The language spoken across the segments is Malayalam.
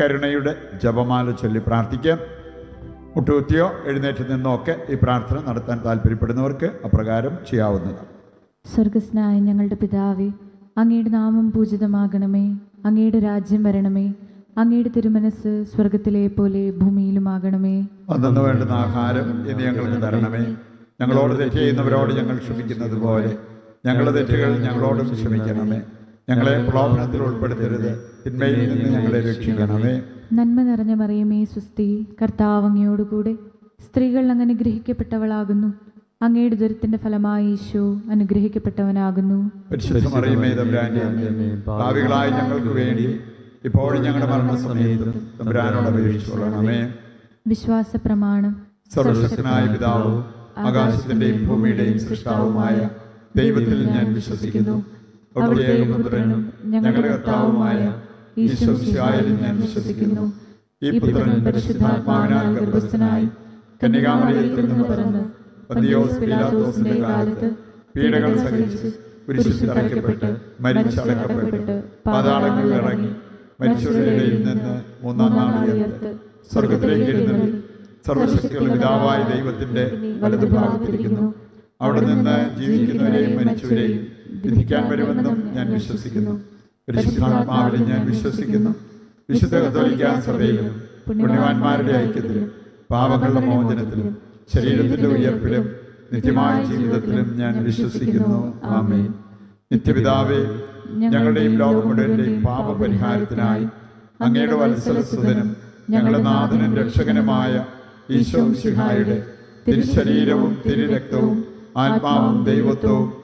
കരുണയുടെ ജപമാല ചൊല്ലി പ്രാർത്ഥിക്കാം. മുട്ടുകുത്തിയോ എഴുന്നേറ്റ് നിന്നോ ഒക്കെ ഈ പ്രാർത്ഥന നടത്താൻ താല്പര്യപ്പെടുന്നവർക്ക് അപ്രകാരം ചെയ്യാവുന്നതാണ്. സ്വർഗസ്നായ ഞങ്ങളുടെ പിതാവേ അങ്ങയുടെ നാമം പൂജിതമാകണമേ അങ്ങയുടെ രാജ്യം വരണമേ അങ്ങയുടെ തിരുമനസ് സ്വർഗത്തിലെ പോലെ ഭൂമിയിലുമാകണമേ. അന്നു വേണ്ടുന്ന ആഹാരം ഇനി ഞങ്ങൾക്ക് തരണമേ. ഞങ്ങളോട് തെറ്റ് ചെയ്യുന്നവരോട് ഞങ്ങൾ ക്ഷമിക്കുന്നത് പോലെ ഞങ്ങളുടെ തെറ്റുകൾ ഞങ്ങളോട് ക്ഷമിക്കണമേ. ഞങ്ങളെ പ്രലോഭനത്തിൽ ഉൾപ്പെടുത്തരുത്. തിന്മയിൽ നിന്ന് ഞങ്ങളെ രക്ഷിക്കണമേ. നന്മ നിറഞ്ഞ മറിയമേ സുസ്തി കർത്താവ് അങ്ങയോടുകൂടെ. സ്ത്രീകൾ അങ്ങ് അനുഗ്രഹിക്കപ്പെട്ടവളാകുന്നു. അങ്ങയുടെ ദുരിതത്തിന്റെ ഫലമായി ഈശോ അനുഗ്രഹിക്കപ്പെട്ടവനാകുന്നു. അമ്മേ, ഞങ്ങൾക്ക് വേണ്ടി ഇപ്പോഴും ഞങ്ങളുടെ മരണസമയത്തും തമ്പുരാനോട് വിശ്വാസ പ്രമാണം സർവശക്തനായ പിതാവും ആകാശത്തിന്റെയും ഭൂമിയുടെയും സൃഷ്ടാവുമായ ദൈവത്തിൽ ഞാൻ വിശ്വസിക്കുന്നു. അവിടുത്തെ ഏകപുത്രനും ഞങ്ങളുടെ കർത്താവുമായ ഈശ്വസിയായാലും ഞാൻ വിശ്വസിക്കുന്നു. ഈ പുത്രൻ പരിശുദ്ധാത്മാവിനാൽ ഗർഭസ്ഥനായി കന്യകാമറിയത്തിൽ നിന്ന് പിറന്ന് പന്തിയോസ് പിലാത്തോസിന്റെ കാലത്ത് പീഡകൾ സഹിച്ച് കുരിശിൽ തറയ്ക്കപ്പെട്ട് മരിച്ചടക്കപ്പെട്ട് പാതാളങ്ങളിൽ ഇറങ്ങി മരിച്ചവരുടെ നിന്ന് മൂന്നാം നാൾ ഉയർത്ത് സ്വർഗത്തിലേക്ക് എഴുന്നള്ളി. സർവശക്തിയുള്ള പിതാവായ ദൈവത്തിന്റെ വലതുഭാഗത്തിരിക്കുന്നു. അവിടെ നിന്ന് ജീവിക്കുന്നവരെയും മരിച്ചവരെയും വിധിക്കാൻ വരുമെന്നും ഞാൻ വിശ്വസിക്കുന്നു. പരിശുദ്ധാത്മാവിനെ ഞാൻ വിശ്വസിക്കുന്നു. വിശുദ്ധ കത്തോലിക്കാൻ സഭയിലും പുണ്യവാന്മാരുടെ ഐക്യത്തിലും പാപങ്ങളുടെ മോചനത്തിലും ശരീരത്തിന്റെ ഉയർപ്പിലും നിത്യമായ ജീവിതത്തിലും ഞാൻ വിശ്വസിക്കുന്നു. ആമേൻ. നിത്യപിതാവേ ഞങ്ങളുടെയും ലോകം മുഴുവന്റെയും പാപപരിഹാരത്തിനായി അങ്ങയുടെ വത്സലസുതനും ഞങ്ങളുടെ നാഥനും രക്ഷകനുമായ ഈശോ സിഹായുടെ തിരുശരീരവും തിരുരക്തവും ആത്മാവും ദൈവത്വവും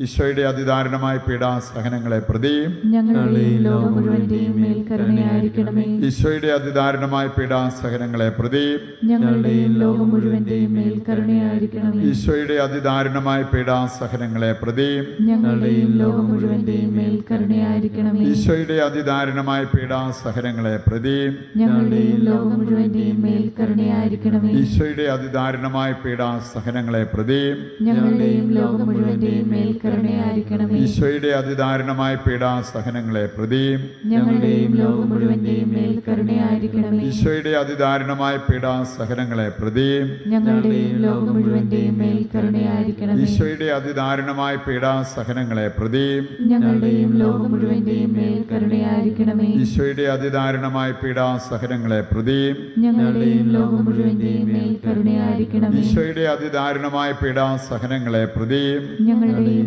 ഈശോയുടെ അതിദാരുണമായ പീഡാസഹനങ്ങളെ പ്രതിയും ഈശോയുടെ അതിദാരുണമായ പീഡാസഹനങ്ങളെ പ്രതിയും ഈശോയുടെ അതിദാരുണമായ പീഡാസഹനങ്ങളെ പ്രതിയും ഈശോയുടെ അതിദാരുണമായ പീഡാസഹനങ്ങളെ പ്രതിയും ഈശോയുടെ അതിദാരുണമായ പീഡാസഹനങ്ങളെ പ്രതിയും ഈശോയുടെ അതിദാരുണമായ പീഡാസഹനങ്ങളെ പ്രതിയും ഞങ്ങളുടെയും ലോകം മുഴുവന്റെയും മേൽ കരുണയായിരിക്കണമേ. ഈശോയുടെ അതിദാരുണമായ പീഡാസഹനങ്ങളെ പ്രതിയും ഞങ്ങളുടെയും ലോകം മുഴുവന്റെയും മേൽ കരുണയായിരിക്കണമേ. ഈശോയുടെ അതിദാരുണമായ പീഡാസഹനങ്ങളെ പ്രതിയും ഞങ്ങളുടെയും ലോകം മുഴുവന്റെയും മേൽ കരുണയായിരിക്കണമേ. ഈശോയുടെ അതിദാരുണമായ പീഡാസഹനങ്ങളെ പ്രതിയും ഞങ്ങളുടെയും ലോകം മുഴുവന്റെയും മേൽ കരുണയായിരിക്കണമേ. ഈശോയുടെ അതിദാരുണമായ പീഡാസഹനങ്ങളെ പ്രതിയും ഞങ്ങളുടെയും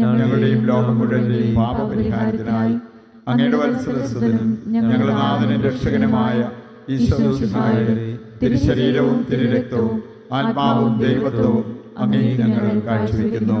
ഞങ്ങളുടെയും ലോകം മുഴുവന്റെയും പാപപരിഹാരത്തിനായി അങ്ങയുടെ വത്സരസ്വതനും ഞങ്ങളുടെ നാഥനും രക്ഷകനുമായ ഈശ്വരയുടെ തിരുശരീരവും തിരുരക്തവും ആത്മാവും ദൈവത്വവും അങ്ങേ ഞങ്ങൾ കാഴ്ചവെക്കുന്നു.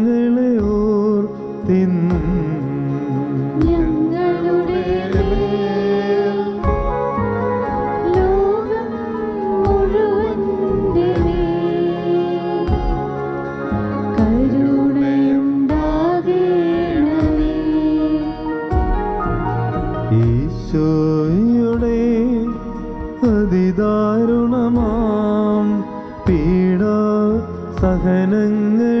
ഈശോയുടെ അതിദാരുണമാം പീഡ സഹനങ്ങളെ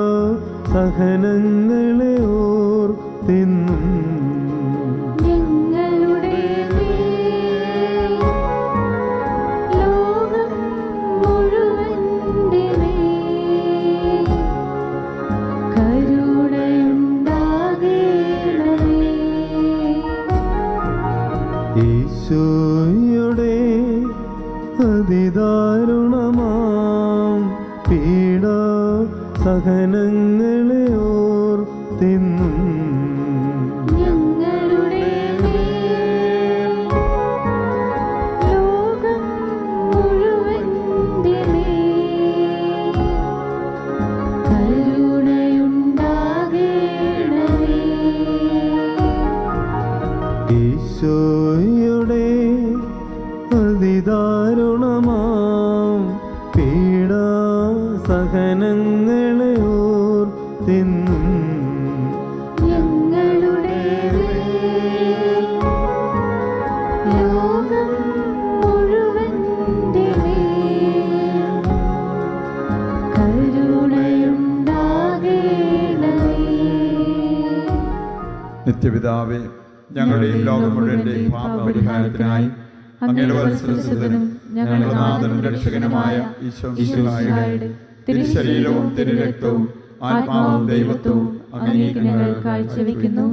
സഹനങ്ങളെ ഓർത്തിന്നും ഈശോയുടെ അതിദാരുണമാ സഹനങ്ങളെ ഓർത്തിന്നും ഞങ്ങളുടെ ലോകം നിത്യപിതാവേ ഞങ്ങളുടെയും ലോകം പാപപരിഹാരത്തിനായി അങ്ങയുടെ വത്സരസുതനും ഞങ്ങളുടെ നാഥനും രക്ഷകനുമായ തിരുശരീരവും തിരുരക്തവും ആത്മാവും ദൈവത്വവും കാഴ്ചവെക്കുന്നു.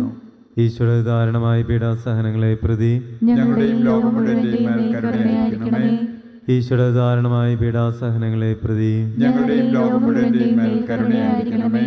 ധാരണമായ പീഡാസഹനങ്ങളെ പ്രതി ഞങ്ങളുടെയും ലോകം മുഴുവന്റെയും ധാരണമായ പീഡാസഹനങ്ങളെ പ്രതി ഞങ്ങളുടെയും ലോകം മുഴുവന്റെയും മേൽ കരുണയായിരിക്കണമേ.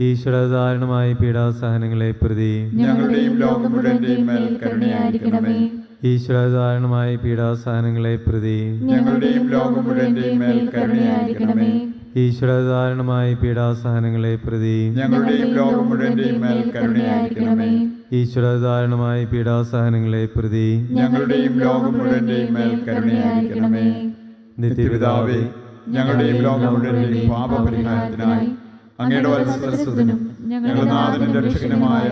ഈശ്വര ധാരണമായ പീഡാസഹനങ്ങളെ പ്രതി. ഞങ്ങളുടെയും ലോകം മുഴുവന്റെയും മേൽ കരുണയായിരിക്കണമേ. ഈശ്വര ധാരണമായ പീഡാസഹനങ്ങളെ പ്രതി. ഞങ്ങളുടെയും ലോകം മുഴുവന്റെയും മേൽ കരുണയായിരിക്കണമേ. ഈശ്വര ധാരണമായ പീഡാസഹനങ്ങളെ പ്രതി. ഞങ്ങളുടെയും ലോകം മുഴുവന്റെയും മേൽ കരുണയായിരിക്കണമേ. ഈശ്വര ധാരണമായ പീഡാസഹനങ്ങളെ പ്രതി. ഞങ്ങളുടെയും ലോകം മുഴുവന്റെയും മേൽ കരുണയായിരിക്കണമേ. നിത്യപിതാവേ ഞങ്ങളുടെയും ലോകം മുഴുവന്റെയും പാപപരിഹാരത്തിനായി അങ്ങയുടെ വത്സരസ്വതനും ഞങ്ങളുടെ നാഥനും രക്ഷകനുമായ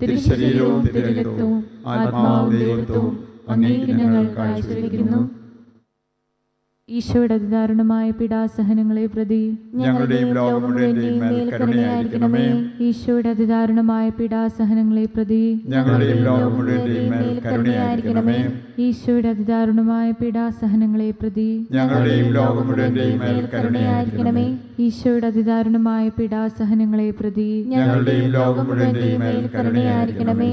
തിരുശരീരവും തിരുരക്തവും ആത്മാവും ദൈവത്വവും അങ്ങേക്ക് ഞങ്ങൾ കാഴ്ചവെക്കുന്നു. ഈശോയുടെ അതിദാരുണമായ പീഡാസഹനങ്ങളെ പ്രതി ഞങ്ങളുടെയും ലോകം മുഴുവന്റെയും മേൽ കരുണയായിരിക്കണമേ. ഈശോയുടെ അതിദാരുണമായ പീഡാസഹനങ്ങളെ പ്രതി ഞങ്ങളുടെയും ലോകം മുഴുവന്റെയും മേൽ കരുണയായിരിക്കണമേ. ഈശോയുടെ അതിദാരുണമായ പീഡാസഹനങ്ങളെ പ്രതി ഞങ്ങളുടെയും ലോകം മുഴുവന്റെയും മേൽ കരുണയായിരിക്കണമേ. ഈശോയുടെ അതിദാരുണമായ പീഡാസഹനങ്ങളെ പ്രതി ഞങ്ങളുടെയും ലോകം മുഴുവന്റെയും മേൽ കരുണയായിരിക്കണമേ.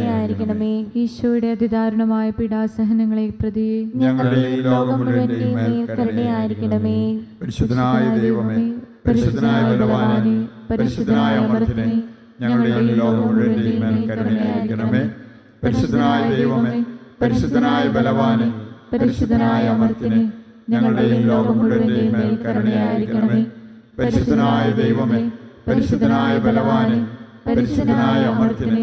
കരുണയായിരിക്കണമേ ഈശോയുടെ അതിദാരുണമായ പീഡാസഹനങ്ങളെ പ്രതി ഞങ്ങളുടെ ലോകം മുഴുവന്റെയും മേൽ കരുണയായിരിക്കണമേ പരിശുദ്ധനായ ദൈവമേ പരിശുദ്ധനായ ബലവാനെ പരിശുദ്ധനായ അമർത്തിനെ ഞങ്ങളുടെയും ലോകം മുഴുവന്റെയും മേൽ കരുണയായിരിക്കണമേ പരിശുദ്ധനായ ദൈവമേ പരിശുദ്ധനായ ബലവാനെ പരിശുദ്ധനായ അമർത്തിനെ ഞങ്ങളുടെയും ലോകം മുഴുവന്റെയും മേൽ കരുണയായിരിക്കണമേ പരിശുദ്ധനായ ദൈവമേ പരിശുദ്ധനായ ബലവാനെ പരിശുദ്ധനായ അമർത്തിനെ